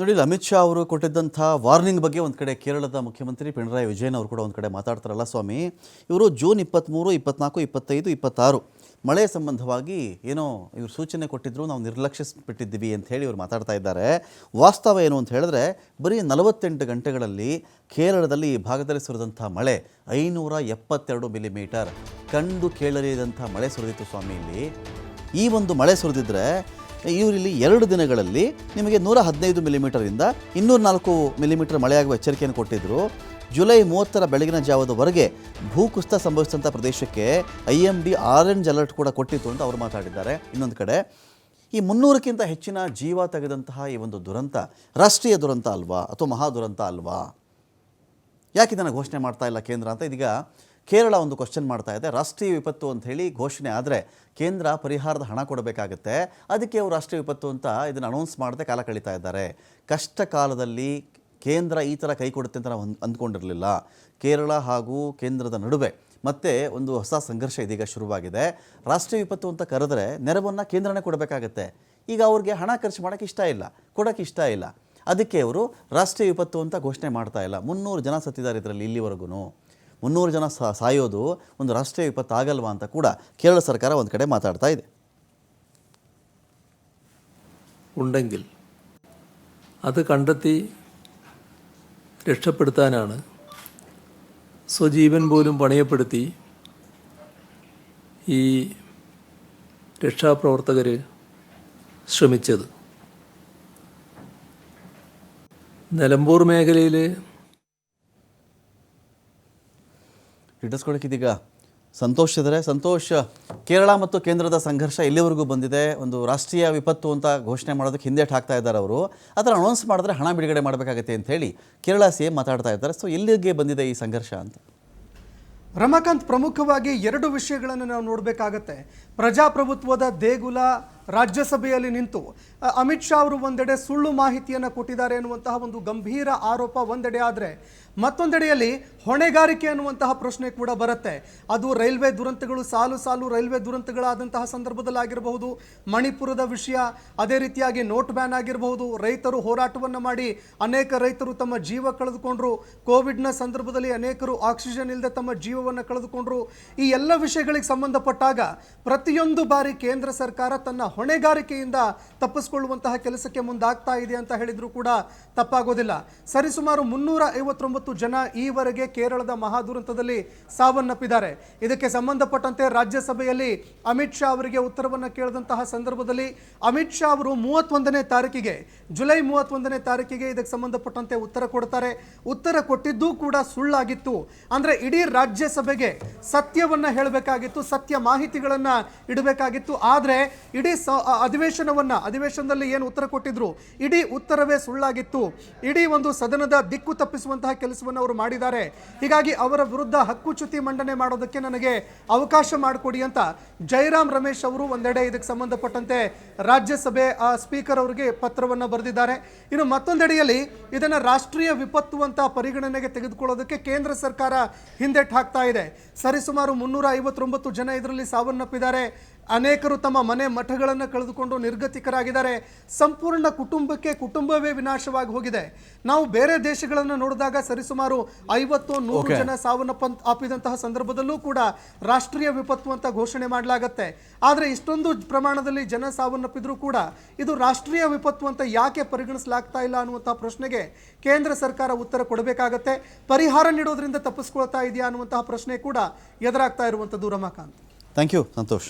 ನೋಡಿ, ಅಮಿತ್ ಶಾ ಅವರು ಕೊಟ್ಟಿದ್ದಂಥ ವಾರ್ನಿಂಗ್ ಬಗ್ಗೆ ಒಂದು ಕಡೆ ಕೇರಳದ ಮುಖ್ಯಮಂತ್ರಿ ಪಿಣರಾಯಿ ವಿಜಯನ್ ಅವರು ಕೂಡ ಒಂದು ಕಡೆ ಮಾತಾಡ್ತಾರಲ್ಲ ಸ್ವಾಮಿ. ಇವರು ಜೂನ್ ಇಪ್ಪತ್ತ್ಮೂರು ಇಪ್ಪತ್ನಾಲ್ಕು, ಇಪ್ಪತ್ತೈದು, ಇಪ್ಪತ್ತಾರು ಮಳೆ ಸಂಬಂಧವಾಗಿ ಏನೋ ಇವರು ಸೂಚನೆ ಕೊಟ್ಟಿದ್ರು, ನಾವು ನಿರ್ಲಕ್ಷಿಸ್ಬಿಟ್ಟಿದ್ದೀವಿ ಅಂತ ಹೇಳಿ ಇವರು ಮಾತಾಡ್ತಾ ಇದ್ದಾರೆ. ವಾಸ್ತವ ಏನು ಅಂತ ಹೇಳಿದ್ರೆ, ಬರೀ ನಲವತ್ತೆಂಟು ಗಂಟೆಗಳಲ್ಲಿ ಕೇರಳದಲ್ಲಿ ಈ ಭಾಗದಲ್ಲಿ ಸುರಿದಂಥ ಮಳೆ ಐನೂರ ಎಪ್ಪತ್ತೆರಡು ಮಿಲಿಮೀಟರ್. ಕಂಡು ಕೇಳರಿಯದಂಥ ಮಳೆ ಸುರಿದಿತ್ತು ಸ್ವಾಮಿ ಇಲ್ಲಿ. ಈ ಒಂದು ಮಳೆ ಸುರಿದಿದ್ರೆ ಇವರಿಲ್ಲಿ ಎರಡು ದಿನಗಳಲ್ಲಿ ನಿಮಗೆ ನೂರ ಹದಿನೈದು ಮಿಲಿಮೀಟರಿಂದ ಇನ್ನೂರ ನಾಲ್ಕು ಮಿಲಿಮೀಟರ್ ಮಳೆಯಾಗುವ ಎಚ್ಚರಿಕೆಯನ್ನು ಕೊಟ್ಟಿದ್ದರು ಜುಲೈ ಮೂವತ್ತರ ಬೆಳಗಿನ ಜಾವದವರೆಗೆ ಭೂಕುಸಿತ ಸಂಭವಿಸಿದಂಥ ಪ್ರದೇಶಕ್ಕೆ I M D orange alert ಕೂಡ ಕೊಟ್ಟಿತ್ತು ಅಂತ ಅವರು ಮಾತಾಡಿದ್ದಾರೆ. ಇನ್ನೊಂದು ಕಡೆ, ಈ ಮುನ್ನೂರಕ್ಕಿಂತ ಹೆಚ್ಚಿನ ಜೀವ ತೆಗೆದಂತಹ ಈ ಒಂದು ದುರಂತ, ರಾಷ್ಟ್ರೀಯ ದುರಂತ ಅಲ್ವಾ ಅಥವಾ ಮಹಾ ದುರಂತ ಅಲ್ವಾ? ಯಾಕೆ ಇದನ್ನು ಘೋಷಣೆ ಮಾಡ್ತಾ ಇಲ್ಲ ಕೇಂದ್ರ ಅಂತ ಇದೀಗ ಕೇರಳ ಒಂದು ಕ್ವಶನ್ ಮಾಡ್ತಾ ಇದೆ. ರಾಷ್ಟ್ರೀಯ ವಿಪತ್ತು ಅಂತ ಹೇಳಿ ಘೋಷಣೆ ಆದರೆ ಕೇಂದ್ರ ಪರಿಹಾರದ ಹಣ ಕೊಡಬೇಕಾಗುತ್ತೆ. ಅದಕ್ಕೆ ಅವರು ರಾಷ್ಟ್ರೀಯ ವಿಪತ್ತು ಅಂತ ಇದನ್ನು ಅನೌನ್ಸ್ ಮಾಡದೆ ಕಾಲ ಕಳೀತಾ ಇದ್ದಾರೆ. ಕಷ್ಟ ಕಾಲದಲ್ಲಿ ಕೇಂದ್ರ ಈ ಥರ ಕೈ ಕೊಡುತ್ತೆ ಅಂತ ನಾವು ಅಂದ್- ಅಂದ್ಕೊಂಡಿರಲಿಲ್ಲ. ಕೇರಳ ಹಾಗೂ ಕೇಂದ್ರದ ನಡುವೆ ಮತ್ತೆ ಒಂದು ಹೊಸ ಸಂಘರ್ಷ ಇದೀಗ ಶುರುವಾಗಿದೆ. ರಾಷ್ಟ್ರೀಯ ವಿಪತ್ತು ಅಂತ ಕರೆದ್ರೆ ನೆರವನ್ನು ಕೇಂದ್ರನೇ ಕೊಡಬೇಕಾಗತ್ತೆ. ಈಗ ಅವ್ರಿಗೆ ಹಣ ಖರ್ಚು ಮಾಡೋಕ್ಕೆ ಇಷ್ಟ ಇಲ್ಲ ಕೊಡೋಕ್ಕೆ ಇಷ್ಟ ಇಲ್ಲ. ಅದಕ್ಕೆ ಅವರು ರಾಷ್ಟ್ರೀಯ ವಿಪತ್ತು ಅಂತ ಘೋಷಣೆ ಮಾಡ್ತಾ ಇಲ್ಲ. ಮುನ್ನೂರು ಜನ ಸತ್ತಿದ್ದಾರೆ ಇದರಲ್ಲಿ ಇಲ್ಲಿವರೆಗೂ ಮುನ್ನೂರು ಜನ ಸಾ- ಸಾಯೋದು ಒಂದು ರಾಷ್ಟ್ರೀಯ ವಿಪತ್ತು ಆಗಲ್ವಾ ಅಂತ ಕೂಡ ಕೇರಳ ಸರ್ಕಾರ ಒಂದು ಕಡೆ ಮಾತಾಡ್ತಾ ಇದೆ ഉണ്ടെങ്കിൽ അത് കണ്ടെത്തി രക്ഷപ്പെടുത്താനാണ് സ്വജീവൻ പോലും പണയപ്പെടുത്തി ഈ രക്ഷാപ്രവർത്തകർ ശ്രമിച്ചത് നിലമ്പൂർ മേഖലയിൽ ಇದೀಗ ಸಂತೋಷ ಇದ್ದಾರೆ ಸಂತೋಷ, ಕೇರಳ ಮತ್ತು ಕೇಂದ್ರದ ಸಂಘರ್ಷ ಎಲ್ಲಿವರೆಗೂ ಬಂದಿದೆ? ಒಂದು ರಾಷ್ಟ್ರೀಯ ವಿಪತ್ತು ಅಂತ ಘೋಷಣೆ ಮಾಡೋದಕ್ಕೆ ಹಿಂದೇಟ್ ಹಾಕ್ತಾ ಇದ್ದಾರೆ ಅವರು. ಅದರ ಅನೌನ್ಸ್ ಮಾಡಿದ್ರೆ ಹಣ ಬಿಡುಗಡೆ ಮಾಡಬೇಕಾಗತ್ತೆ ಅಂತ ಹೇಳಿ ಕೇರಳ ಸಿ ಎಂ ಮಾತಾಡ್ತಾ ಇದ್ದಾರೆ. ಸೊ ಎಲ್ಲಿಗೆ ಬಂದಿದೆ ಈ ಸಂಘರ್ಷ ಅಂತ? ರಮಾಕಾಂತ್, ಪ್ರಮುಖವಾಗಿ ಎರಡು ವಿಷಯಗಳನ್ನು ನಾವು ನೋಡಬೇಕಾಗತ್ತೆ. ಪ್ರಜಾಪ್ರಭುತ್ವದ ದೇಗುಲ ರಾಜ್ಯಸಭೆಯಲ್ಲಿ ನಿಂತು ಅಮಿತ್ ಶಾ ಅವರು ಒಂದೆಡೆ ಸುಳ್ಳು ಮಾಹಿತಿಯನ್ನು ಕೊಟ್ಟಿದ್ದಾರೆ ಎನ್ನುವಂತಹ ಒಂದು ಗಂಭೀರ ಆರೋಪ ಒಂದೆಡೆ ಆದರೆ ಮತ್ತೊಂದೆಡೆಯಲ್ಲಿ ಹೊಣೆಗಾರಿಕೆ ಅನ್ನುವಂತಹ ಪ್ರಶ್ನೆ ಕೂಡ ಬರುತ್ತೆ. ಅದು ರೈಲ್ವೆ ದುರಂತಗಳು ಸಾಲು ಸಾಲು ರೈಲ್ವೆ ದುರಂತಗಳಾದಂತಹ ಸಂದರ್ಭದಲ್ಲಿ ಆಗಿರಬಹುದು ಮಣಿಪುರದ ವಿಷಯ ಅದೇ ರೀತಿಯಾಗಿ ನೋಟ್ ಬ್ಯಾನ್ ಆಗಿರಬಹುದು, ರೈತರು ಹೋರಾಟವನ್ನು ಮಾಡಿ ಅನೇಕ ರೈತರು ತಮ್ಮ ಜೀವ ಕಳೆದುಕೊಂಡ್ರು, ಕೋವಿಡ್ನ ಸಂದರ್ಭದಲ್ಲಿ ಅನೇಕರು ಆಕ್ಸಿಜನ್ ಇಲ್ಲದೆ ತಮ್ಮ ಜೀವವನ್ನು ಕಳೆದುಕೊಂಡ್ರು. ಈ ಎಲ್ಲ ವಿಷಯಗಳಿಗೆ ಸಂಬಂಧಪಟ್ಟಾಗ ಪ್ರತಿಯೊಂದು ಬಾರಿ ಕೇಂದ್ರ ಸರ್ಕಾರ ತನ್ನ ಹೊಣೆಗಾರಿಕೆಯಿಂದ ತಪ್ಪಿಸಿಕೊಳ್ಳುವಂತಹ ಕೆಲಸಕ್ಕೆ ಮುಂದಾಗ್ತಾ ಇದೆ ಅಂತ ಹೇಳಿದರೂ ಕೂಡ ತಪ್ಪಾಗೋದಿಲ್ಲ. ಸರಿಸುಮಾರು ಮುನ್ನೂರ ಐವತ್ತೊಂಬತ್ತು ಜನ ಈವರೆಗೆ ಕೇರಳದ ಮಹಾದುರಂತದಲ್ಲಿ ಸಾವನ್ನಪ್ಪಿದ್ದಾರೆ. ಇದಕ್ಕೆ ಸಂಬಂಧಪಟ್ಟಂತೆ ರಾಜ್ಯಸಭೆಯಲ್ಲಿ ಅಮಿತ್ ಶಾ ಅವರಿಗೆ ಉತ್ತರವನ್ನು ಕೇಳಿದಂತಹ ಸಂದರ್ಭದಲ್ಲಿ ಅಮಿತ್ ಶಾ ಅವರು ಮೂವತ್ತೊಂದನೇ ತಾರೀಕಿಗೆ, ಜುಲೈ ಮೂವತ್ತೊಂದನೇ ತಾರೀಕಿಗೆ ಇದಕ್ಕೆ ಸಂಬಂಧಪಟ್ಟಂತೆ ಉತ್ತರ ಕೊಡ್ತಾರೆ. ಉತ್ತರ ಕೊಟ್ಟಿದ್ದೂ ಕೂಡ ಸುಳ್ಳಾಗಿತ್ತು. ಅಂದ್ರೆ ಇಡೀ ರಾಜ್ಯಸಭೆಗೆ ಸತ್ಯವನ್ನ ಹೇಳಬೇಕಾಗಿತ್ತು, ಸತ್ಯ ಮಾಹಿತಿಗಳನ್ನು ಇಡಬೇಕಾಗಿತ್ತು. ಆದರೆ ಇಡೀ ಸ- ಅಧಿವೇಶನವನ್ನು, ಅಧಿವೇಶನದಲ್ಲಿ ಏನು ಉತ್ತರ ಕೊಟ್ಟಿದ್ರು? ಇಡೀ ಉತ್ತರವೇ ಸುಳ್ಳಾಗಿತ್ತು. ಇಡೀ ಒಂದು ಸದನದ ದಿಕ್ಕು ತಪ್ಪಿಸುವಂತಹ ಕೆಲಸವನ್ನು ಅವರು ಮಾಡಿದ್ದಾರೆ. ಹೀಗಾಗಿ ಅವರ ವಿರುದ್ಧ ಹಕ್ಕುಚ್ಯುತಿ ಮಂಡನೆ ಮಾಡೋದಕ್ಕೆ ನನಗೆ ಅವಕಾಶ ಮಾಡಿಕೊಡಿ ಅಂತ ಜೈರಾಮ್ ರಮೇಶ್ ಅವರು ಒಂದೆಡೆ ಇದಕ್ಕೆ ಸಂಬಂಧಪಟ್ಟಂತೆ ರಾಜ್ಯಸಭೆ ಸ್ಪೀಕರ್ ಅವರಿಗೆ ಪತ್ರವನ್ನ ಬರೆದಿದ್ದಾರೆ. ಇನ್ನು ಮತ್ತೊಂದೆಡೆಯಲ್ಲಿ ಇದನ್ನು ರಾಷ್ಟ್ರೀಯ ವಿಪತ್ತು ಅಂತ ಪರಿಗಣನೆಗೆ ತೆಗೆದುಕೊಳ್ಳೋದಕ್ಕೆ ಕೇಂದ್ರ ಸರ್ಕಾರ ಹಿಂದೆಟ್ಟು ಹಾಕ್ತಾ ಇದೆ. ಸರಿಸುಮಾರು ಮುನ್ನೂರ ಐವತ್ತೊಂಬತ್ತು ಜನ ಇದರಲ್ಲಿ ಸಾವನ್ನಪ್ಪಿದ್ದಾರೆ. ಅನೇಕರು ತಮ್ಮ ಮನೆ ಮಠಗಳನ್ನು ಕಳೆದುಕೊಂಡು ನಿರ್ಗತಿಕರಾಗಿದ್ದಾರೆ. ಸಂಪೂರ್ಣ ಕುಟುಂಬಕ್ಕೆ ಕುಟುಂಬವೇ ವಿನಾಶವಾಗಿ ಹೋಗಿದೆ. ನಾವು ಬೇರೆ ದೇಶಗಳನ್ನು ನೋಡಿದಾಗ ಸರಿಸುಮಾರು ಐವತ್ತು ನೂರು. ಜನ ಸಾವನ್ನ ಅಪ್ಪಿದಂತಹ ಸಂದರ್ಭದಲ್ಲೂ ಕೂಡ ರಾಷ್ಟ್ರೀಯ ವಿಪತ್ತು ಅಂತ ಘೋಷಣೆ ಮಾಡಲಾಗತ್ತೆ. ಆದರೆ ಇಷ್ಟೊಂದು ಪ್ರಮಾಣದಲ್ಲಿ ಜನ ಸಾವನ್ನಪ್ಪಿದ್ರೂ ಕೂಡ ಇದು ರಾಷ್ಟ್ರೀಯ ವಿಪತ್ತು ಅಂತ ಯಾಕೆ ಪರಿಗಣಿಸಲಾಗ್ತಾ ಇಲ್ಲ ಅನ್ನುವಂಥ ಪ್ರಶ್ನೆಗೆ ಕೇಂದ್ರ ಸರ್ಕಾರ ಉತ್ತರ ಕೊಡಬೇಕಾಗತ್ತೆ. ಪರಿಹಾರ ನೀಡೋದ್ರಿಂದ ತಪ್ಪಿಸ್ಕೊಳ್ತಾ ಇದೆಯಾ ಅನ್ನುವಂತಹ ಪ್ರಶ್ನೆ ಕೂಡ ಎದುರಾಗ್ತಾ ಇರುವಂಥದ್ದು ರಮಾಕಾಂತ್. Thank you Santosh.